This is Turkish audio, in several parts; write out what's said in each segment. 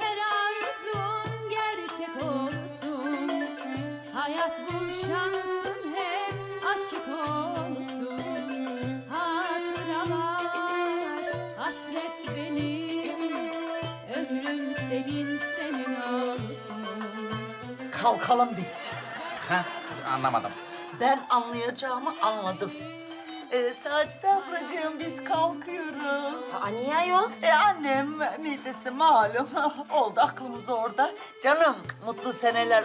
her arzun gerçek olsun Hayat bul şansın hep açık olsun Hatıralar hasret benim Ömrüm senin senin olsun Kalkalım biz. Ha, anlamadım. Ben anlayacağımı anladım. Ee, Sacide ablacığım biz kalkıyoruz. Aa, niye ayol? E annem midesi malum oldu aklımız orada. Canım mutlu seneler.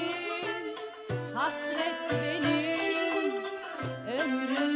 ömrüm.